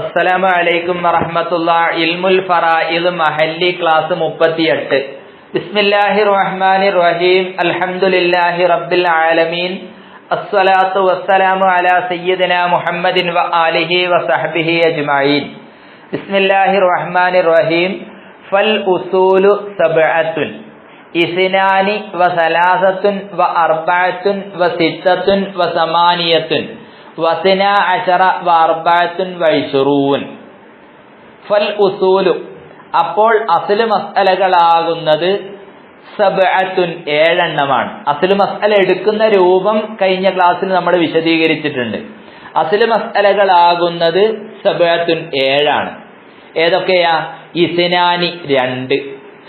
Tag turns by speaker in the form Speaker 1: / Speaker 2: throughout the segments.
Speaker 1: അസ്സലാമു അലൈക്കും വറഹ്മത്തുള്ള ഇൽമുൽ ഫറായിദ് മഹല്ലി ക്ലാസ് മുപ്പത്തിയെട്ട്. ബിസ്മില്ലാഹി റഹ്മാനി റഹീം. അൽഹംദുലില്ലാഹി റബ്ബിൽ ആലമീൻ. അസ്സലാത്തു വസ്സലാമു അലാ സയ്യിദിന മുഹമ്മദിൻ വ ആലിഹി വസഹ്ബിഹി അജ്മഈൻ. ബിസ്മില്ലാഹി റഹ്മാനി റഹീം. ഫൽ ഉസൂലു സബ്അത്തുൻ. ഇസ്നാനി വ സലാസത്തുൻ വ അർബഅത്തുൻ വ സിത്തത്തുൻ വ സമാനിയത്തുൻ. അപ്പോൾ അസൽ മസ്അലകളാകുന്നത് സബ്അത്തുൻ ഏഴെണ്ണമാണ്. അസൽ മസ്അല എടുക്കുന്ന രൂപം കഴിഞ്ഞ ക്ലാസ്സിൽ നമ്മൾ വിശദീകരിച്ചിട്ടുണ്ട്. അസൽ മസ്അലകളാകുന്നത് സബ്അത്തുൻ ഏഴാണ്. ഏതൊക്കെയാ? ഇസിനാനി രണ്ട്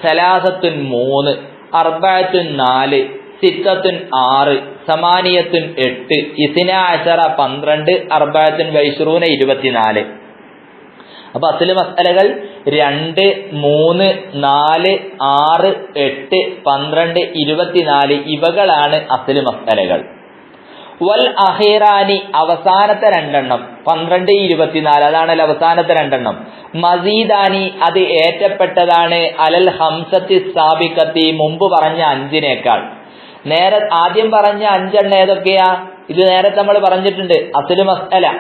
Speaker 1: സലാസത്തുൻ മൂന്ന് അർബാത്തുൻ നാല് സിത്തത്തുൻ ആറ് സമാനിയത്തുൻ എട്ട് ഇസിന അശറ പന്ത്രണ്ട് അർബായത്തുൻ വൈശ്രൂന ഇരുപത്തിനാല്. അപ്പൊ അസൽ മസലകൾ രണ്ട് മൂന്ന് നാല് ആറ് എട്ട് പന്ത്രണ്ട് ഇരുപത്തിനാല് ഇവകളാണ് അസൽ മസലകൾ വൽ അഹേറാനി അവസാനത്തെ രണ്ടെണ്ണം പന്ത്രണ്ട് ഇരുപത്തിനാല് അതാണല്ലോ അവസാനത്തെ രണ്ടെണ്ണം. മസീദാനി അത് ഏറ്റപ്പെട്ടതാണ് അലൽ ഹംസത്തി സ്ഥാപിക്കത്തി മുമ്പ് പറഞ്ഞ അഞ്ചിനേക്കാൾ. നേരെ ആദ്യം പറഞ്ഞ അഞ്ചെണ്ണ ഏതൊക്കെയാ? ഇത് നേരത്തെ നമ്മൾ പറഞ്ഞിട്ടുണ്ട്. അസുൽ മസ്അല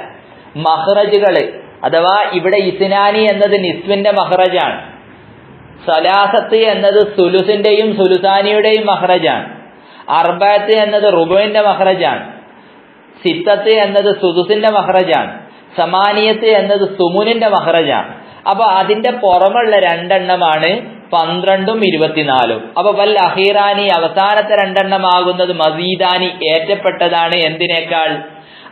Speaker 1: മഹ്റജുകൾ അഥവാ ഇവിടെ ഇസ്നാനി എന്നത് നിസ്വിന്റെ മഹ്റജാണ്. സലാസത്ത് എന്നത് സുലുസിന്റെയും സുലുസാനിയുടെയും മഹ്റജാണ്. അർബാത്ത് എന്നത് റുബുവിന്റെ മഹ്റജാണ്. സിത്തത്ത് എന്നത് സുദുസിന്റെ മഹ്റജാണ്. സമാനിയത്ത് എന്നത് സുമുനിന്റെ മഹ്റജാണ്. അപ്പൊ അതിന്റെ പുറമുള്ള രണ്ടെണ്ണമാണ് പന്ത്രണ്ടും ഇരുപത്തിനാലും. അപ്പൊ വൽ അഹീറാനി അവസാനത്തെ രണ്ടെണ്ണമാകുന്നത് മസീദാനി ഏറ്റപ്പെട്ടതാണ് എന്തിനേക്കാൾ?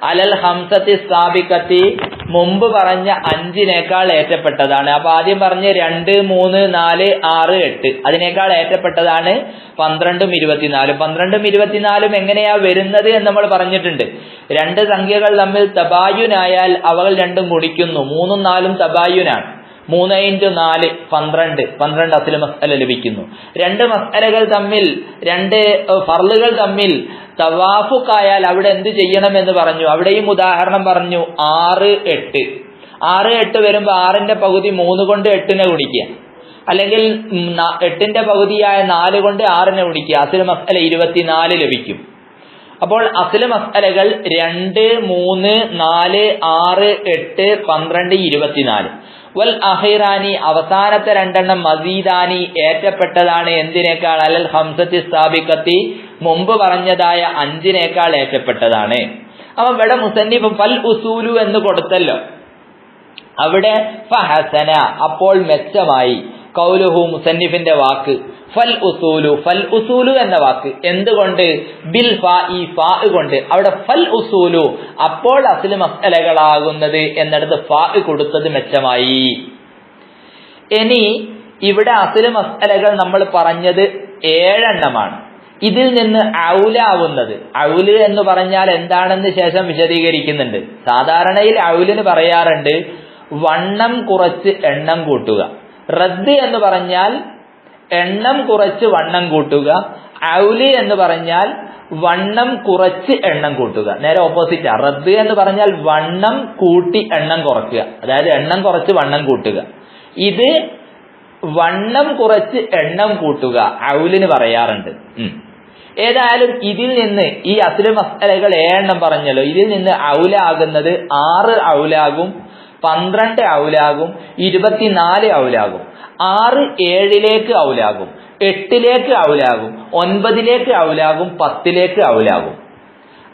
Speaker 1: അലൽ ഹംസത്തി സ്ഥാപിക്കത്തി മുമ്പ് പറഞ്ഞ അഞ്ചിനേക്കാൾ ഏറ്റപ്പെട്ടതാണ്. അപ്പൊ ആദ്യം പറഞ്ഞ രണ്ട് മൂന്ന് നാല് ആറ് എട്ട്. അതിനേക്കാൾ ഏറ്റപ്പെട്ടതാണ് പന്ത്രണ്ടും ഇരുപത്തിനാലും. പന്ത്രണ്ടും ഇരുപത്തിനാലും എങ്ങനെയാ വരുന്നത് എന്ന് നമ്മൾ പറഞ്ഞിട്ടുണ്ട്. രണ്ട് സംഖ്യകൾ തമ്മിൽ തബായുനായാൽ അവകൾ രണ്ടും ഗുണിക്കുന്നു. മൂന്നും നാലും തബായുനാണ്. മൂന്ന് ഇന്റു നാല് പന്ത്രണ്ട്. പന്ത്രണ്ട് അസിൽ മസ്അല ലഭിക്കുന്നു. രണ്ട് മസ്അലകൾ തമ്മിൽ രണ്ട് ഫർളുകൾ തമ്മിൽ തവാഫുക്കായാൽ അവിടെ എന്ത് ചെയ്യണം എന്ന് പറഞ്ഞു. അവിടെയും ഉദാഹരണം പറഞ്ഞു ആറ് എട്ട്. ആറ് എട്ട് വരുമ്പോൾ ആറിന്റെ പകുതി മൂന്ന് കൊണ്ട് എട്ടിനെ ഗുണിക്കുക. അല്ലെങ്കിൽ എട്ടിന്റെ പകുതിയായ നാല് കൊണ്ട് ആറിനെ ഗുണിക്കുക. അസിൽ മസ്അല ഇരുപത്തിനാല് ലഭിക്കും. അപ്പോൾ അസിൽ മസ്അലകൾ രണ്ട് മൂന്ന് നാല് ആറ് എട്ട് പന്ത്രണ്ട് ഇരുപത്തിനാല്. വൽ അഹിറാനി അവസാനത്തെ രണ്ടെണ്ണം മസീദാനി ഏറ്റപ്പെട്ടതാണ് എന്തിനേക്കാൾ? അലൽ ഹംസത്തി സ്ഥാപിക്കത്തി മുമ്പ് പറഞ്ഞതായ അഞ്ചിനേക്കാൾ ഏറ്റപ്പെട്ടതാണ്. അപ്പൊ ഇവിടെ മുസന്നിഫ് ഫൽ ഉസൂലു എന്ന് കൊടുത്തല്ലോ. അവിടെ ഫഹസന അപ്പോൾ മെച്ചമായി. കൗലുഹു മുസന്നിഫിന്റെ വാക്ക്. ഫൽ ഉസൂലു ഫൽ ഉസൂലു എന്ന വാക്ക്. എന്തുകൊണ്ട്? ബിൽ ഫാ ഈ ഫാ കൊണ്ട്. അവിടെ ഫൽ ഉസൂലു. അപ്പോൾ അസിൽ മസലകളാകുന്നത് എന്നിടത്ത് ഫാ കൊടുത്തത് മെച്ചമായി. ഇനി ഇവിടെ അസിൽ മസലകൾ നമ്മൾ പറഞ്ഞത് ഏഴെണ്ണമാണ്. ഇതിൽ നിന്ന് ഔലാവുന്നത്. ഔൽ എന്ന് പറഞ്ഞാൽ എന്താണെന്ന് ശേഷം വിശദീകരിക്കുന്നുണ്ട്. സാധാരണയിൽ ഔലിന് പറയാറുണ്ട് വണ്ണം കുറച്ച് എണ്ണം കൂട്ടുക. റദ്ദ് എന്ന് പറഞ്ഞാൽ എണ്ണം കുറച്ച് വണ്ണം കൂട്ടുക. ഔലി എന്ന് പറഞ്ഞാൽ വണ്ണം കുറച്ച് എണ്ണം കൂട്ടുക. നേരെ ഓപ്പോസിറ്റ് റദ്ദ് എന്ന് പറഞ്ഞാൽ വണ്ണം കൂട്ടി എണ്ണം കുറയ്ക്കുക അതായത് എണ്ണം കുറച്ച് വണ്ണം കൂട്ടുക. ഇത് വണ്ണം കുറച്ച് എണ്ണം കൂട്ടുക. ഔലിന് പറയാറുണ്ട്. ഏതായാലും ഇതിൽ നിന്ന് ഈ അസുല മസലകൾ ഏഴെണ്ണം പറഞ്ഞല്ലോ. ഇതിൽ നിന്ന് ഔലാകുന്നത് ആറ് ഔലാകും പന്ത്രണ്ട് ഔലാകും ഇരുപത്തിനാല് ഔലാകും. ആറ് ഏഴിലേക്ക് ഔലാകും എട്ടിലേക്ക് ഔലാകും ഒൻപതിലേക്ക് ഔലാകും പത്തിലേക്ക് ഔലാകും.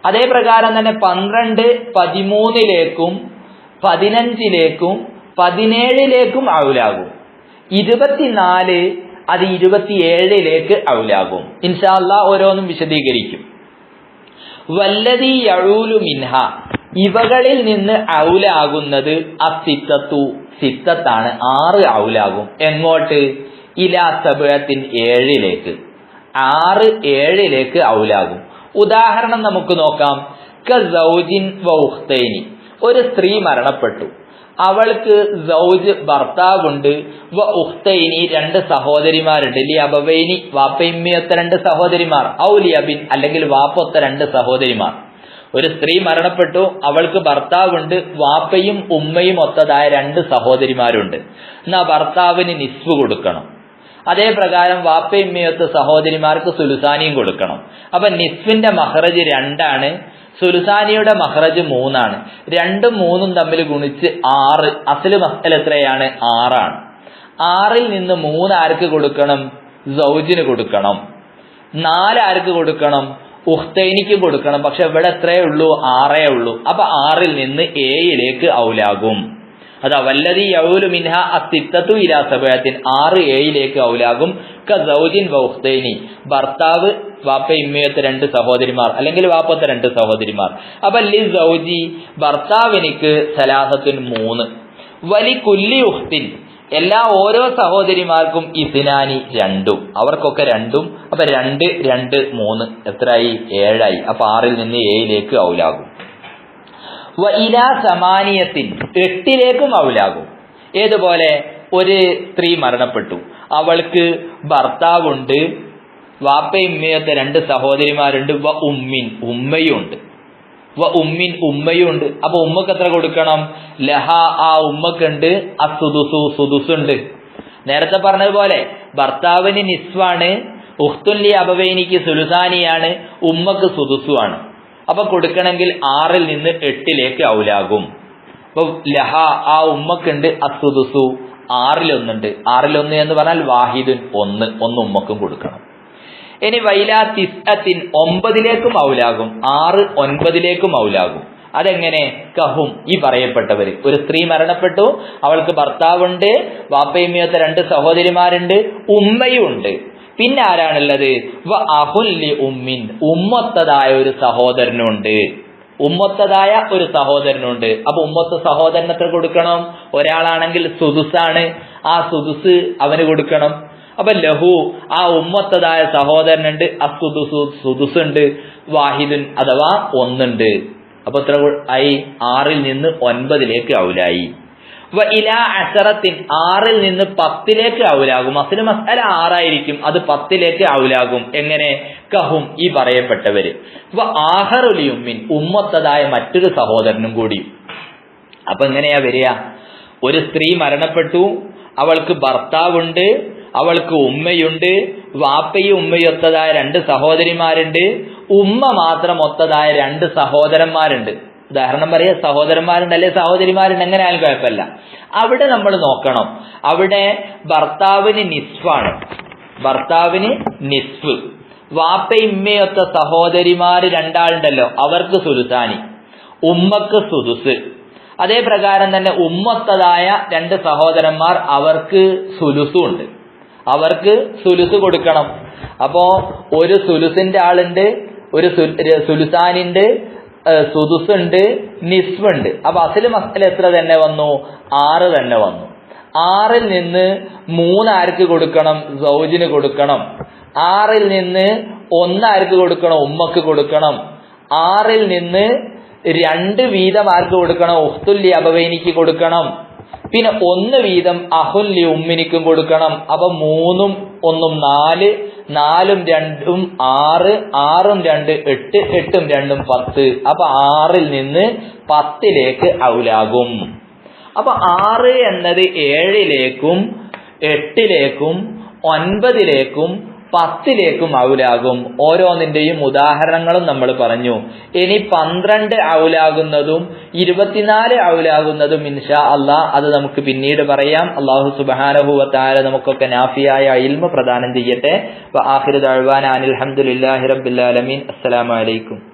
Speaker 1: അതേ പ്രകാരം തന്നെ പന്ത്രണ്ട് പതിമൂന്നിലേക്കും പതിനഞ്ചിലേക്കും പതിനേഴിലേക്കും ഔലാകും. ഇരുപത്തിനാല് അത് ഇരുപത്തിയേഴിലേക്ക് ഔലാകും. ഇൻഷാല്ല ഓരോന്നും വിശദീകരിക്കും. വല്ലതി യഴൂലു മിൻഹ ഇവകളിൽ നിന്ന് ഔലാകുന്നത് അസിത്തത്തു. സിത്തത്താണ് ആറ് ഔലാകും എങ്ങോട്ട്? ഇലാ സബഴത്തിൻ ഏഴിലേക്ക്. ആറ് ഏഴിലേക്ക് ഔലാകും ഉദാഹരണം നമുക്ക് നോക്കാം. കൗജിൻ വൗഹ്തൈനി. ഒരു സ്ത്രീ മരണപ്പെട്ടു. അവൾക്ക് സൗജ് ഭർത്താവുണ്ട്. വ ഉഖ്തൈനി രണ്ട് സഹോദരിമാരുണ്ട്. ലി അബവൈനി വാപ്പയിമ്മയൊത്ത രണ്ട് സഹോദരിമാർ. ഔ ലിയബിൻ അല്ലെങ്കിൽ വാപ്പൊത്ത രണ്ട് സഹോദരിമാർ. ഒരു സ്ത്രീ മരണപ്പെട്ടു അവൾക്ക് ഭർത്താവുണ്ട് വാപ്പയും ഉമ്മയും ഒത്തതായ രണ്ട് സഹോദരിമാരുണ്ട്. എന്നാ ഭർത്താവിന് നിസ്വ് കൊടുക്കണം. അതേ പ്രകാരം വാപ്പയും സഹോദരിമാർക്ക് സുലുസാനിയും കൊടുക്കണം. അപ്പൊ നിസ്വിന്റെ മഹറജ് രണ്ടാണ് സുലുസാനിയുടെ മഹറജ് മൂന്നാണ്. രണ്ടും മൂന്നും തമ്മിൽ ഗുണിച്ച് ആറ്. അസൽ മസൽ എത്രയാണ്? ആറാണ്. ആറിൽ നിന്ന് മൂന്ന് ആർക്ക് കൊടുക്കണം? സൗജിന് കൊടുക്കണം. നാല് ആർക്ക് കൊടുക്കണം? ഉഖ്തൈനിക്ക് കൊടുക്കണം. പക്ഷെ ഇവിടെ എത്രയേ ഉള്ളൂ? ആറേ ഉള്ളൂ. അപ്പൊ ആറിൽ നിന്ന് ഏയിലേക്ക് ഔലാകും. അതാ വല്ലതി യൗലു മിൻഹ അത്തിത്തത്തു ഇലാ സബയത്തിൻ. ആറ് ഏയിലേക്ക് ഔലാകും. കൗജിൻ വൗഹ്തൈനി ഭർത്താവ് വാപ്പ ഇമ്മയത്തെ രണ്ട് സഹോദരിമാർ. അല്ലെങ്കിൽ വാപ്പത്തെ രണ്ട് സഹോദരിമാർ. അപ്പൊ ലി സൗജി ഭർത്താവിനിക്ക് സലാഹത്തിൻ മൂന്ന്. വലി കുല്ലി ഉഖ്തിൻ എല്ലാ ഓരോ സഹോദരിമാർക്കും ഇസിനാനി രണ്ടും. അവർക്കൊക്കെ രണ്ടും. അപ്പൊ രണ്ട് രണ്ട് മൂന്ന് എത്രയായി? ഏഴായി. അപ്പൊ ആറിൽ നിന്ന് ഏഴിലേക്ക് ഔലാകും. വ ഇലാ സമാനിയത്തിൻ എട്ടിലേക്കും ഔലാകും. ഏതുപോലെ? ഒരു സ്ത്രീ മരണപ്പെട്ടു. അവൾക്ക് ഭർത്താവുണ്ട്. വാപ്പയും ഉമ്മയൊക്കെ രണ്ട് സഹോദരിമാരുണ്ട്. വ ഉമ്മിൻ. ഉമ്മയുണ്ട് വ ഉമ്മിൻ ഉമ്മയുണ്ട്. അപ്പൊ ഉമ്മക്ക് എത്ര കൊടുക്കണം? ലഹ ആ ഉമ്മക്കുണ്ട്. അസുദുസു സുദുസു സുദുസുണ്ട്. നേരത്തെ പറഞ്ഞതുപോലെ ഭർത്താവിന് നിസ്വാണ് ഉഹ്തുല്ലി അബവേനിക്ക് സുലുസാനിയാണ് ഉമ്മക്ക് സുദുസുവാണ്. അപ്പൊ കൊടുക്കണമെങ്കിൽ ആറിൽ നിന്ന് എട്ടിലേക്ക് ഔലാകും. അപ്പൊ ലഹ ആ ഉമ്മക്കുണ്ട് അസുദുസു. ആറിലൊന്നുണ്ട്. ആറിലൊന്ന് എന്ന് പറഞ്ഞാൽ വാഹിദുൻ ഒന്ന്. ഒന്ന് ഉമ്മക്കും കൊടുക്കണം. ഇനി വൈലാ തിസ്അത്തിൻ ഒമ്പതിലേക്കും ഔലാകും ആറ് ഒൻപതിലേക്കും ഔലാകും അതെങ്ങനെ? കഹും. ഈ പറയപ്പെട്ടവര്. ഒരു സ്ത്രീ മരണപ്പെട്ടു. അവൾക്ക് ഭർത്താവുണ്ട്. വാപ്പയമ്മയത്തെ രണ്ട് സഹോദരിമാരുണ്ട്. ഉമ്മയും ഉണ്ട് പിന്നെ ആരാണുള്ളത്? വ അഹുല്ലി ഉമ്മിൻ. ഉമ്മത്തതായ ഒരു സഹോദരനുണ്ട്. ഉമ്മത്തതായ ഒരു സഹോദരനുണ്ട്. അപ്പൊ ഉമ്മത്ത സഹോദരനത്ര കൊടുക്കണം? ഒരാളാണെങ്കിൽ സുദുസാണ്. ആ സുദുസ് അവന് കൊടുക്കണം. അപ്പൊ ലഹു ആ ഉമ്മത്തതായ സഹോദരനുണ്ട് അസുദുസു സുദുസുണ്ട് വാഹിദുൻ അഥവാ ഒന്നുണ്ട്. അപ്പൊ എത്ര ആയി? ആറിൽ നിന്ന് ഒൻപതിലേക്ക് ഔലായി. വ ഇലാ അസറത്തിൻ ആറിൽ നിന്ന് പത്തിലേക്ക് ഔലാകും. അസിന് മസാല ആറായിരിക്കും അത് പത്തിലേക്ക് ഔലാകും. എങ്ങനെ? കഹും ഈ പറയപ്പെട്ടവര്. വ ആഹറുലിയുമ്മിൻ ഉമ്മത്തതായ മറ്റൊരു സഹോദരനും കൂടി. അപ്പൊ എങ്ങനെയാ വരിക? ഒരു സ്ത്രീ മരണപ്പെട്ടു അവൾക്ക് ഭർത്താവുണ്ട് അവൾക്ക് ഉമ്മയുണ്ട് വാപ്പയും ഉമ്മയും ഒത്തതായ രണ്ട് സഹോദരിമാരുണ്ട് ഉമ്മ മാത്രം ഒത്തതായ രണ്ട് സഹോദരന്മാരുണ്ട്. ഉദാഹരണം പറയാ സഹോദരന്മാരുണ്ട് അല്ലെ സഹോദരിമാരുണ്ട് എങ്ങനെ ആയാലും കുഴപ്പമില്ല. അവിടെ നമ്മൾ നോക്കണം അവിടെ ഭർത്താവിന് നിസ്ഫാണ് ഭർത്താവിന് നിസ്ഫ് വാപ്പ ഇമ്മയൊത്ത സഹോദരിമാര് രണ്ടാളുണ്ടല്ലോ അവർക്ക് സുലുസാനി ഉമ്മക്ക് സുദുസ് അതേ പ്രകാരം തന്നെ ഉമ്മത്തതായ രണ്ട് സഹോദരന്മാർ അവർക്ക് സുലുസും ഉണ്ട് അവർക്ക് സുലുസ് കൊടുക്കണം. അപ്പോ ഒരു സുലുസിന്റെ ആളുണ്ട് ഒരു സുലുസാനിന്റെ സുദുസ് ഉണ്ട് നിസ്വ് ഉണ്ട് അപ്പൊ അസൽ മസല എത്ര തന്നെ വന്നു? ആറ് തന്നെ വന്നു. ആറിൽ നിന്ന് മൂന്നാർക്ക് കൊടുക്കണം? സൗജിന് കൊടുക്കണം. ആറിൽ നിന്ന് ഒന്നാർക്ക് കൊടുക്കണം? ഉമ്മക്ക് കൊടുക്കണം. ആറിൽ നിന്ന് രണ്ട് വീതം ആർക്ക് കൊടുക്കണം? ഉഖ്തുല്ലി അബവൈനിക്ക് കൊടുക്കണം. പിന്നെ ഒന്ന് വീതം അഹുല്ലി ഉമ്മിനിക്കും കൊടുക്കണം. അപ്പൊ മൂന്നും ഒന്നും നാല് നാലും രണ്ടും ആറ് ആറും രണ്ട് എട്ട് എട്ടും രണ്ടും പത്ത്. അപ്പൊ ആറിൽ നിന്ന് പത്തിലേക്ക് ഔലാകും. അപ്പൊ ആറ് എന്നത് ഏഴിലേക്കും എട്ടിലേക്കും ഒൻപതിലേക്കും പത്തിലേക്കും ഔലാകും. ഓരോന്നിന്റെയും ഉദാഹരണങ്ങളും നമ്മൾ പറഞ്ഞു. ഇനി പന്ത്രണ്ട് ഔലാകുന്നതും ഇരുപത്തിനാല് ഔലാകുന്നതും ഇൻഷാ അള്ളാ അത് നമുക്ക് പിന്നീട് പറയാം. അള്ളാഹു സുബാനഹുവത്താര നമുക്കൊക്കെ നാഫിയായ ഇൽമ പ്രദാനം ചെയ്യട്ടെ. റബ്ബുലാലമീൻ അസ്സലാമലൈക്കും